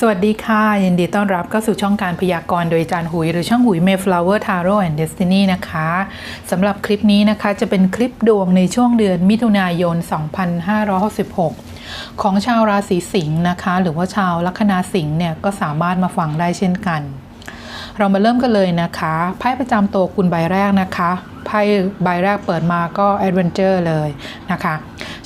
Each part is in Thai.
สวัสดีค่ะ ยินดีต้อนรับเข้าสู่ช่องการพยากรณ์โดยจารย์หุย หรือช่องหุย Mayflower Tarot and Destiny นะคะสำหรับคลิปนี้นะคะจะเป็นคลิปดวงในช่วงเดือนมิถุนายน 2566 ของชาวราศีสิงห์นะคะ หรือว่าชาวลัคนาสิงห์เนี่ยก็สามารถมาฟังได้เช่นกัน เรามาเริ่มกันเลยนะคะไพ่ประจำตัวคุณใบแรกนะคะไพ่ใบแรกเปิดมาก็แอดเวนเจอร์เลยนะคะ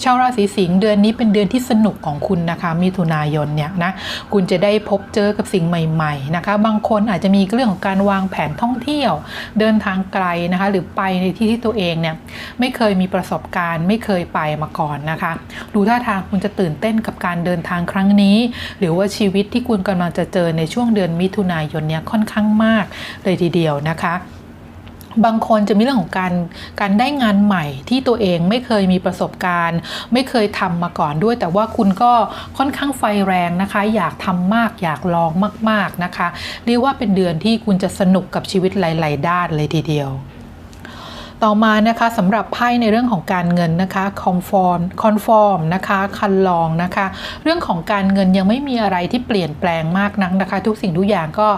ชาวราศีสิงห์เดือนนี้เป็นเดือนที่สนุกของคุณนะคะมิถุนายนเนี่ยนะคุณจะได้พบเจอกับสิ่งใหม่ๆนะคะบางคนอาจจะมีเรื่องของการวางแผนท่องเที่ยว เดินทางไกลนะคะหรือไปในที่ที่ตัวเองเนี่ยไม่เคยมีประสบการณ์ไม่เคยไปมาก่อนนะคะดูท่าทางคุณจะตื่นเต้นกับการเดินทางครั้งนี้ หรือว่าชีวิตที่คุณกำลังจะเจอในช่วงเดือนมิถุนายนเนี่ยค่อนข้างมากเลยทีเดียวนะคะ บางคนจะมีเรื่องของการการได้งานใหม่ที่ตัวเองไม่เคยมีประสบการณ์ ไม่เคยทำมาก่อนด้วย แต่ว่าคุณก็ค่อนข้างไฟแรงนะคะ อยากทำมากอยากลองมาก ๆนะคะ เรียกว่าเป็นเดือนที่คุณจะสนุกกับชีวิตหลาย ๆ ด้านเลยทีเดียว ต่อมานะคะสำหรับไพ่ในเรื่องของการเงินนะคะคอนฟอร์มคอนฟอร์มนะคะคันลองนะคะ เรื่องของการเงินยังไม่มีอะไรที่เปลี่ยนแปลงมากนักนะคะ ทุกสิ่งทุกอย่างก็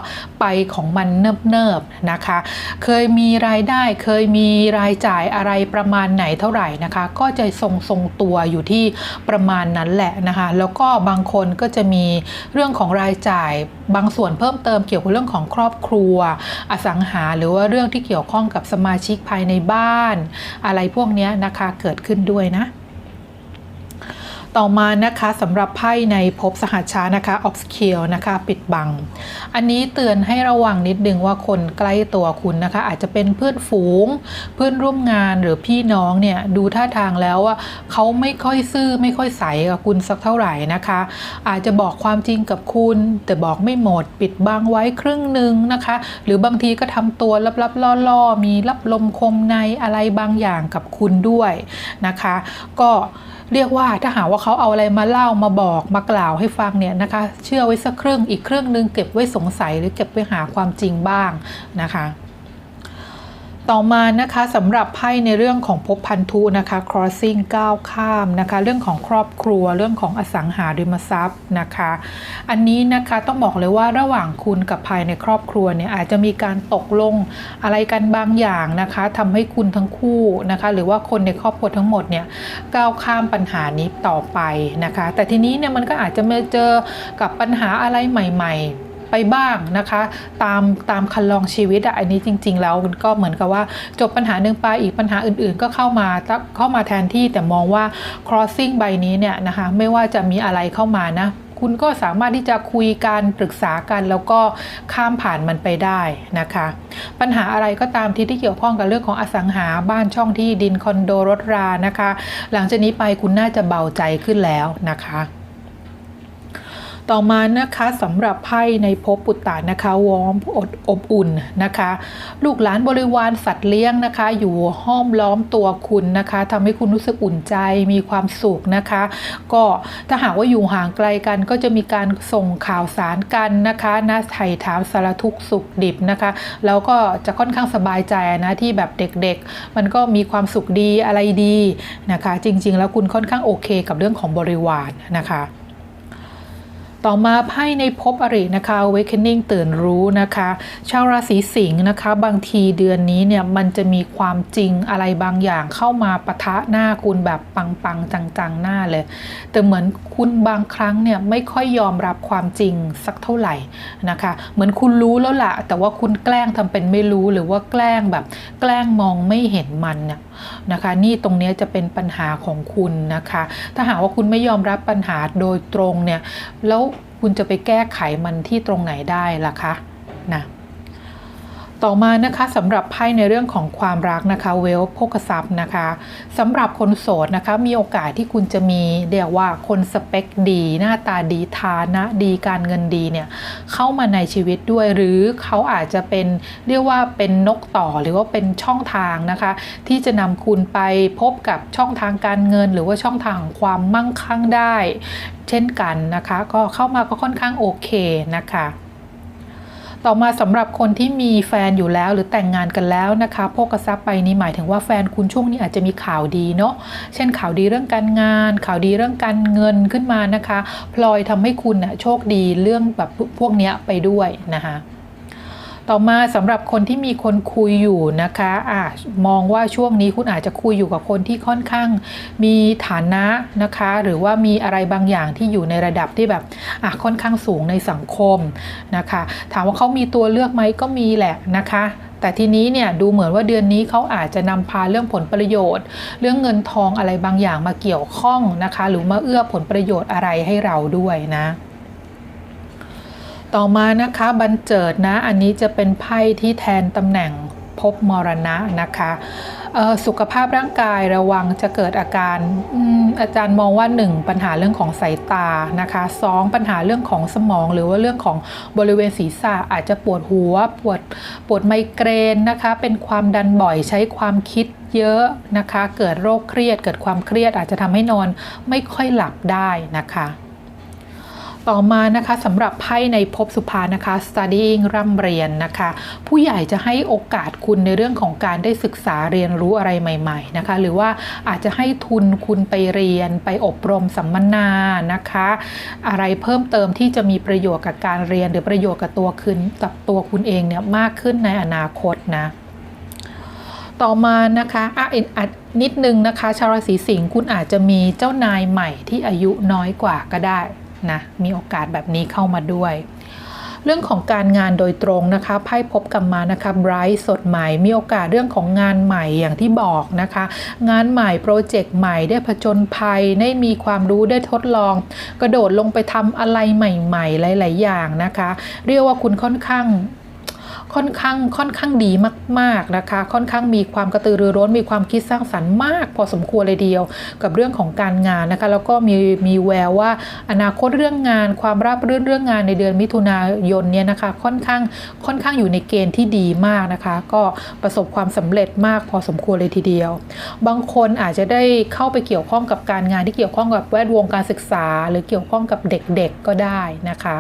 ไปของมันเนิบๆนะคะ เคยมีรายได้เคยมีรายจ่ายอะไรประมาณไหนเท่าไหร่นะคะ ก็จะทรงทรงตัวอยู่ที่ประมาณนั้นแหละนะคะ แล้วก็บางคนก็จะมีเรื่องของรายจ่าย บางส่วนเพิ่มเติมเกี่ยวกับเรื่องของครอบครัว อสังหาหรือว่าเรื่องที่เกี่ยวข้องกับสมาชิกภายในบ้าน อะไรพวกนี้นะคะเกิดขึ้นด้วยนะ ต่อมานะคะสำหรับไพ่ในภพสหัชชานะคะ obscure นะคะปิดบัง อันนี้เตือนให้ระวังนิดนึงว่าคนใกล้ตัวคุณนะคะ อาจจะเป็นเพื่อนฝูง เพื่อนร่วมงานหรือพี่น้องเนี่ยดูท่าทางแล้วว่าเขาไม่ค่อยซื่อไม่ค่อยใสกับคุณสักเท่าไหร่นะคะ อาจจะบอกความจริงกับคุณ แต่บอกไม่หมดปิดบังไว้ครึ่งหนึ่งนะคะ หรือบางทีก็ทำตัวลับๆล่อๆ มีรับลมคมในอะไรบางอย่างกับคุณด้วยนะคะ ก็เรียกว่าถ้าหาว่าเขาเอาอะไรมาเล่ามาบอกมากล่าวให้ฟังเนี่ยนะคะ เชื่อไว้สักครึ่งอีกครึ่งหนึงเก็บไว้สงสัยหรือเก็บไว้หาความจริงบ้างนะคะ ต่อมานะคะสำหรับไพ่ในเรื่องของภพพันธุนะคะ crossing ก้าวข้ามนะคะ เรื่องของครอบครัวเรื่องของอสังหาริมทรัพย์นะคะ อันนี้นะคะต้องบอกเลยว่าระหว่างคุณกับภายในครอบครัวเนี่ยอาจจะมีการตกลงอะไรกันบางอย่างนะคะทำให้คุณทั้งคู่นะคะ หรือว่าคนในครอบครัวทั้งหมดเนี่ยก้าวข้ามปัญหานี้ต่อไปนะคะ แต่ทีนี้เนี่ยมันก็อาจจะมาเจอกับปัญหาอะไรใหม่ ๆ ไปบ้างนะคะ ตามตามคันลองชีวิตอะอันนี้จริง ๆ แล้วมันก็เหมือนกับว่าจบปัญหาหนึ่งไปอีกปัญหาอื่น ๆ ก็เข้ามาเข้ามาแทนที่แต่มองว่า crossing ใบนี้เนี่ยนะคะไม่ว่าจะมีอะไรเข้ามานะคุณก็สามารถที่จะคุยกันปรึกษากันแล้วก็ข้ามผ่านมันไปได้นะคะ ปัญหาอะไรก็ตามที่ที่เกี่ยวข้องกับเรื่องของอสังหาบ้านช่องที่ดินคอนโดรถรานะคะ หลังจากนี้ไปคุณน่าจะเบาใจขึ้นแล้วนะคะ ต่อมานะคะสำหรับไพ่ในภพปุตตะนะคะวอมอดอบอุ่นนะคะ ลูกหลานบริวารสัตว์เลี้ยงนะคะ อยู่ห้อมล้อมตัวคุณนะคะทำให้คุณรู้สึกอุ่นใจมีความสุขนะคะ ก็ถ้าหากว่าอยู่ห่างไกลกันก็จะมีการส่งข่าวสารกันนะคะนะไถ่ถามสารทุกสุขดิบนะคะ แล้วก็จะค่อนข้างสบายใจนะที่แบบเด็กๆ มันก็มีความสุขดีอะไรดีนะคะ จริง ๆ แล้วคุณค่อนข้างโอเค กับเรื่องของบริวารนะคะ ต่อมาไพ่ในภพอรินะคะ awakening ตื่นรู้นะคะ ชาวราศีสิงห์นะคะ บางทีเดือนนี้เนี่ยมันจะมีความจริงอะไรบางอย่างเข้ามาปะทะหน้าคุณแบบปังๆจังๆหน้าเลย แต่เหมือนคุณบางครั้งเนี่ยไม่ค่อยยอมรับความจริงสักเท่าไหร่นะคะ เหมือนคุณรู้แล้วละแต่ว่าคุณแกล้งทำเป็นไม่รู้หรือว่าแกล้งแบบแกล้งมองไม่เห็นมันเนี่ยนะคะ นี่ตรงนี้จะเป็นปัญหาของคุณนะคะ ถ้าหากว่าคุณไม่ยอมรับปัญหาโดยตรงเนี่ยแล้ว คุณจะไปแก้ไขมันที่ตรงไหนได้ล่ะคะนะ ต่อมานะคะสำหรับไพ่ในเรื่องของความรักนะคะเวลโภคทรัพย์นะคะสำหรับคนโสดนะคะมีโอกาสที่คุณจะมีเรียกว่าคนสเปคดี หน้าตาดีฐานะดีการเงินดีเนี่ยเข้ามาในชีวิตด้วย หรือเขาอาจจะเป็นเรียกว่าเป็นนกต่อหรือว่าเป็นช่องทางนะคะ ที่จะนำคุณไปพบกับช่องทางการเงิน หรือว่าช่องทางของความมั่งคั่งได้ เช่นกันนะคะ ก็เข้ามาก็ค่อนข้างโอเคนะคะ ต่อมาสำหรับคนที่มีแฟนอยู่แล้วหรือแต่งงานกันแล้วนะคะโภกทรัพย์ไปนี้หมายถึงว่าแฟนคุณช่วงนี้อาจจะมีข่าวดีเนาะเช่นข่าวดีเรื่องการงาน ข่าวดีเรื่องการเงินขึ้นมานะคะ พลอยทำให้คุณน่ะโชคดีเรื่องแบบพวกเนี้ยไปด้วยนะคะ ต่อมาสำหรับคนที่มีคนคุยอยู่นะคะอะมองว่าช่วงนี้คุณอาจจะคุยอยู่กับคนที่ค่อนข้างมีฐานะนะคะ หรือว่ามีอะไรบางอย่างที่อยู่ในระดับที่แบบอะค่อนข้างสูงในสังคมนะคะ ถามว่าเขามีตัวเลือกไหมก็มีแหละนะคะแต่ทีนี้เนี่ยดูเหมือนว่าเดือนนี้เขาอาจจะนำพาเรื่องผลประโยชน์ เรื่องเงินทองอะไรบางอย่างมาเกี่ยวข้องนะคะ หรือมาเอื้อผลประโยชน์อะไรให้เราด้วยนะ ต่อมานะคะบันเจิดนะ อันนี้จะเป็นไพ่ที่แทนตำแหน่งภพมรณะนะคะสุขภาพร่างกายระวังจะเกิดอาการออาจารย์มองว่า 1 ปัญหาเรื่องของสายตานะคะ2ปัญหาเรื่องของสมอง หรือว่าเรื่องของบริเวณศีรษะอาจจะปวดหัวปวดปวดไมเกรนนะคะ เป็นความดันบ่อยใช้ความคิดเยอะนะคะ เกิดโรคเครียดเกิดความเครียดอาจจะทำให้นอนไม่ค่อยหลับได้นะคะ ต่อมานะคะสำหรับไพ่ในภพสุภานะคะ studying ร่ำเรียนนะคะ ผู้ใหญ่จะให้โอกาสคุณในเรื่องของการได้ศึกษาเรียนรู้อะไรใหม่ ๆนะคะ หรือว่าอาจจะให้ทุนคุณไปเรียนไปอบรมสัมมนานะคะ อะไรเพิ่มเติมที่จะมีประโยชน์กับการเรียนหรือประโยชน์กับตัวคุณกับตัวคุณเองเนี่ยมากขึ้นในอนาคตนะต่อมานะคะอะอีกอะนิดนึงนะคะ ชาวราศีสิงห์คุณอาจจะมีเจ้านายใหม่ที่อายุน้อยกว่าก็ได้ นะมีโอกาสแบบนี้เข้ามาด้วย เรื่องของการงานโดยตรงนะคะไพ่พบกับมานะคะไบรท์สดใหม่ มีโอกาสเรื่องของงานใหม่อย่างที่บอกนะคะ งานใหม่โปรเจกต์ใหม่ได้ผจญภัยได้มีความรู้ได้ทดลอง กระโดดลงไปทำอะไรใหม่ ๆ หลาย ๆ อย่างนะคะ เรียกว่าคุณค่อนข้าง ค่อนข้างค่อนข้างดีมากๆนะคะ ค่อนข้างมีความกระตือรือร้นมีความคิดสร้างสรรค์มาก พอสมควรเลยเดียว กับเรื่องของการงานนะคะ แล้วก็มีมีแววว่าอนาคตเรื่องงาน ความราบรื่นเรื่องงานในเดือนมิถุนายนเนี่ยนะคะ ค่อนข้างค่อนข้างอยู่ในเกณฑ์ที่ดีมากนะคะ ก็ประสบความสำเร็จมากพอสมควรเลยทีเดียว บางคนอาจจะได้เข้าไปเกี่ยวข้องกับการงานที่เกี่ยวข้องกับแวดวงการศึกษา หรือเกี่ยวข้องกับเด็กๆก็ได้นะคะ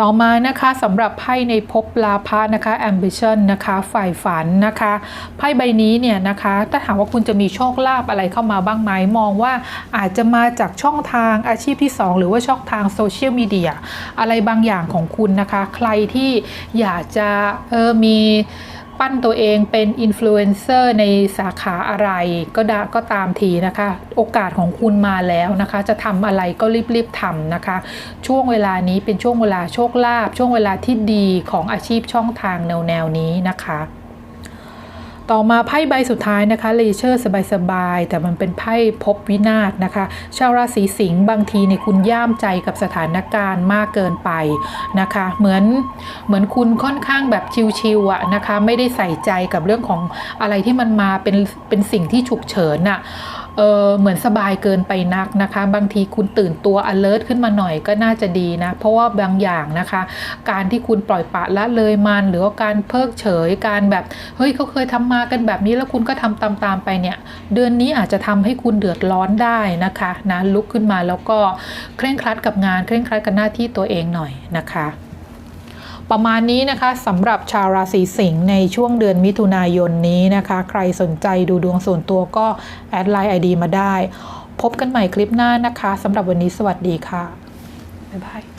ต่อมานะคะสำหรับไพ่ในภพลาภะนะคะ ambition นะคะฝ่ายฝันนะคะไพ่ใบนี้เนี่ยนะคะถ้าถามว่าคุณจะมีโชคลาภอะไรเข้ามาบ้างไหมมองว่าอาจจะมาจากช่องทางอาชีพที่ 2 หรือว่าช่องทางโซเชียลมีเดียอะไรบางอย่างของคุณนะคะ ใครที่อยากจะเออมี ปั้นตัวเองเป็นอินฟลูเอนเซอร์ในสาขาอะไรก็ดก็ตามทีนะคะ โอกาสของคุณมาแล้วนะคะ จะทำอะไรก็รีบๆทำนะคะ ช่วงเวลานี้เป็นช่วงเวลาโชคลาภช่วงเวลาที่ดีของอาชีพช่องทางแนวแนวๆนี้นะคะ ต่อมาไพ่ใบสุดท้ายนะคะเลเชอร์สบายๆแต่มันเป็นไพ่พบวินาศนะคะ ชาวราศีสิงห์บางทีในคุณย่ามใจกับสถานการณ์มากเกินไปนะคะ เหมือนเหมือนคุณค่อนข้างแบบชิวๆอะนะคะ ไม่ได้ใส่ใจกับเรื่องของอะไรที่มันมาเป็นเป็นสิ่งที่ฉุกเฉินอะ เออเหมือนสบายเกินไปนักนะคะ บางทีคุณตื่นตัว alert ขึ้นมาหน่อยก็น่าจะดีนะ เพราะว่าบางอย่างนะคะ การที่คุณปล่อยปะละเลยมัน หรือว่าการเพิกเฉยการแบบเฮ้ยเขาเคยทำมากันแบบนี้แล้วคุณก็ทำตามๆไปเนี่ย เดือนนี้อาจจะทำให้คุณเดือดร้อนได้นะคะนะลุกขึ้นมาแล้วก็เคร่งครัดกับงานเคร่งครัดกับหน้าที่ตัวเองหน่อยนะคะ ประมาณนี้นะคะสำหรับชาวราศีสิงห์ในช่วงเดือนมิถุนายนนี้นะคะ ใครสนใจดูดวงส่วนตัวก็แอดไลน์ไอดีมาได้ พบกันใหม่คลิปหน้านะคะสำหรับวันนี้สวัสดีค่ะ บ๊ายบาย